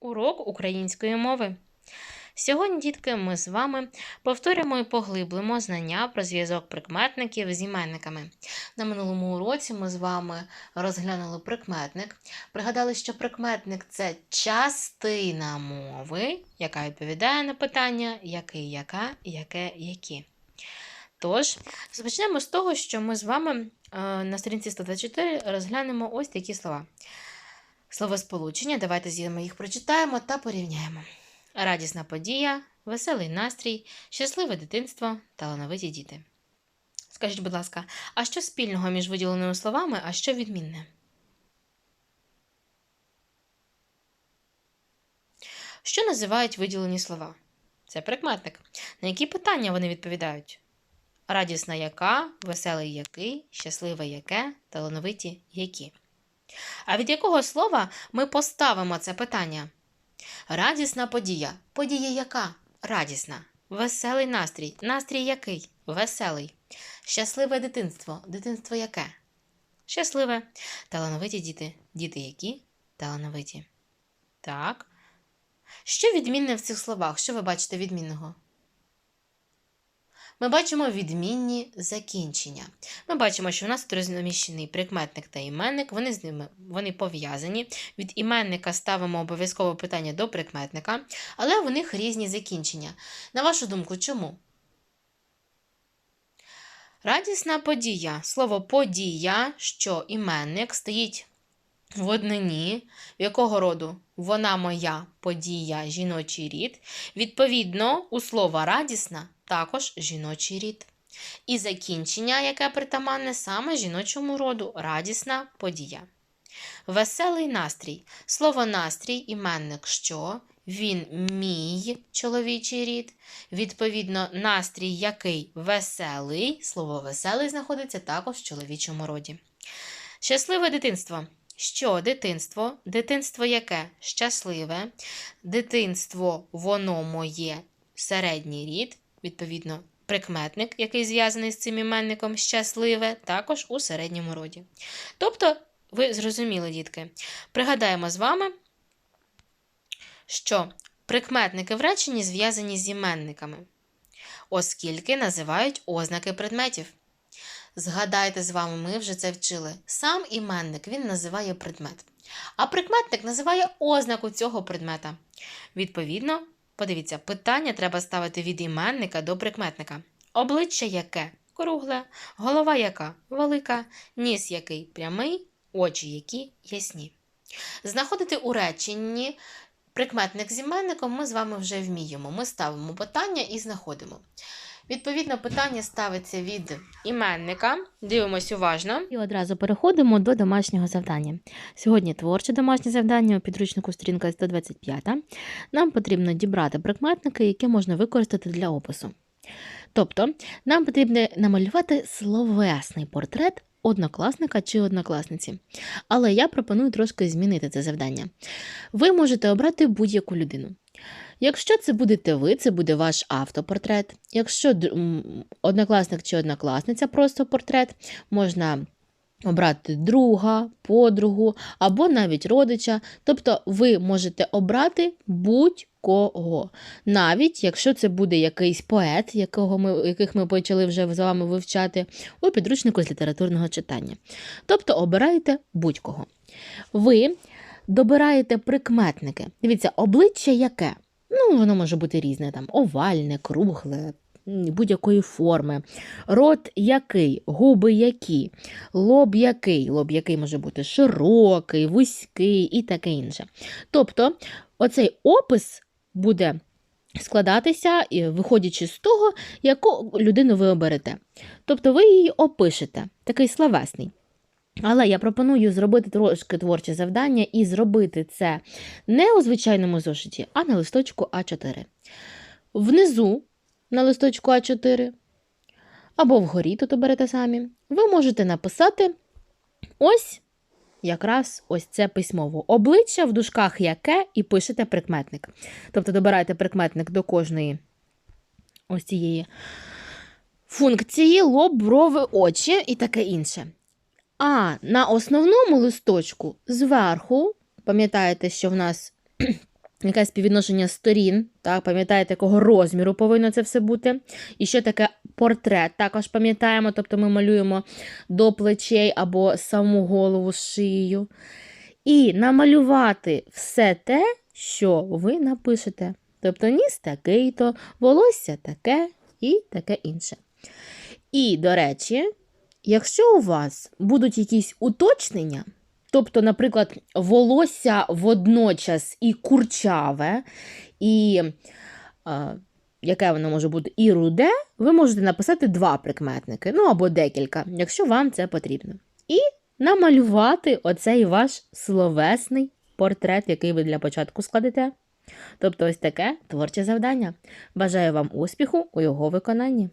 Урок української мови. Сьогодні, дітки, ми з вами повторимо і поглиблимо знання про зв'язок прикметників з іменниками. На минулому уроці ми з вами розглянули прикметник. Пригадали, що прикметник це частина мови, яка відповідає на питання який, яка, яке, які. Тож, розпочнемо з того, що ми з вами е, на сторінці 124 розглянемо ось такі слова. Словосполучення, давайте вами їх прочитаємо та порівняємо. Радісна подія, веселий настрій, щасливе дитинство, талановиті діти. Скажіть, будь ласка, а що спільного між виділеними словами, а що відмінне? Що називають виділені слова? Це прикметник. На які питання вони відповідають? Радісна яка, веселий який, щасливе яке, талановиті які. А від якого слова ми поставимо це питання? Радісна подія. Подія яка? Радісна. Веселий настрій. Настрій який? Веселий. Щасливе дитинство. Дитинство яке? Щасливе. Талановиті діти. Діти які? Талановиті. Так. Що відмінне в цих словах? Що ви бачите відмінного? Ми бачимо відмінні закінчення. Ми бачимо, що в нас розміщений прикметник та іменник, вони з ними вони пов'язані. Від іменника ставимо обов'язково питання до прикметника, але в них різні закінчення. На вашу думку, чому? Радісна подія. Слово подія, що іменник стоїть в однині, в якого роду вона моя подія, жіночий рід. Відповідно, у слова радісна також жіночий рід. І закінчення, яке притаманне саме жіночому роду радісна подія. Веселий настрій. Слово настрій іменник що? Він мій чоловічий рід. Відповідно, настрій який веселий. Слово веселий знаходиться також в чоловічому роді. Щасливе дитинство. Що дитинство? Дитинство яке? Щасливе. Дитинство, воно моє середній рід, відповідно, прикметник, який зв'язаний з цим іменником щасливе, також у середньому роді. Тобто, ви зрозуміли, дітки, пригадаємо з вами, що прикметники в реченні зв'язані з іменниками, оскільки називають ознаки предметів. Згадайте з вами, ми вже це вчили. Сам іменник він називає предмет, а прикметник називає ознаку цього предмета. Відповідно, подивіться, питання треба ставити від іменника до прикметника. Обличчя яке кругле, голова яка велика, ніс який прямий, очі які ясні. Знаходити у реченні прикметник з іменником ми з вами вже вміємо. Ми ставимо питання і знаходимо. Відповідно, питання ставиться від іменника. Дивимось уважно. І одразу переходимо до домашнього завдання. Сьогодні творче домашнє завдання у підручнику сторінка 125. Нам потрібно дібрати прикметники, які можна використати для опису. Тобто, нам потрібно намалювати словесний портрет однокласника чи однокласниці. Але я пропоную трошки змінити це завдання. Ви можете обрати будь-яку людину. Якщо це будете ви, це буде ваш автопортрет. Якщо однокласник чи однокласниця просто портрет, можна обрати друга, подругу або навіть родича. Тобто ви можете обрати будь-кого. Навіть якщо це буде якийсь поет, якого ми, яких ми почали вже з вами вивчати, у підручнику з літературного читання. Тобто обираєте будь-кого. Ви добираєте прикметники. Дивіться, обличчя яке? Ну, воно може бути різне, там овальне, кругле, будь-якої форми. Рот який, губи які, лоб який, лоб який може бути широкий, вузький і таке інше. Тобто, оцей опис буде складатися, виходячи з того, яку людину ви оберете. Тобто ви її опишете, такий словесний. Але я пропоную зробити трошки творче завдання і зробити це не у звичайному зошиті, а на листочку А4. Внизу на листочку А4 або вгорі тут оберете самі, ви можете написати ось якраз ось це письмово обличчя в дужках яке і пишете прикметник. Тобто добираєте прикметник до кожної ось цієї функції, лоб, брови, очі і таке інше. А на основному листочку зверху, пам'ятаєте, що в нас яке співвідношення сторін, так, пам'ятаєте, якого розміру повинно це все бути. І що таке портрет, також пам'ятаємо, тобто ми малюємо до плечей або саму голову з шиєю. І намалювати все те, що ви напишете. Тобто ніс такий-то, волосся таке і таке інше. І, до речі, якщо у вас будуть якісь уточнення, тобто, наприклад, волосся водночас і курчаве, і е, яке воно може бути і руде, ви можете написати два прикметники, ну або декілька, якщо вам це потрібно. І намалювати оцей ваш словесний портрет, який ви для початку складете. Тобто ось таке творче завдання. Бажаю вам успіху у його виконанні.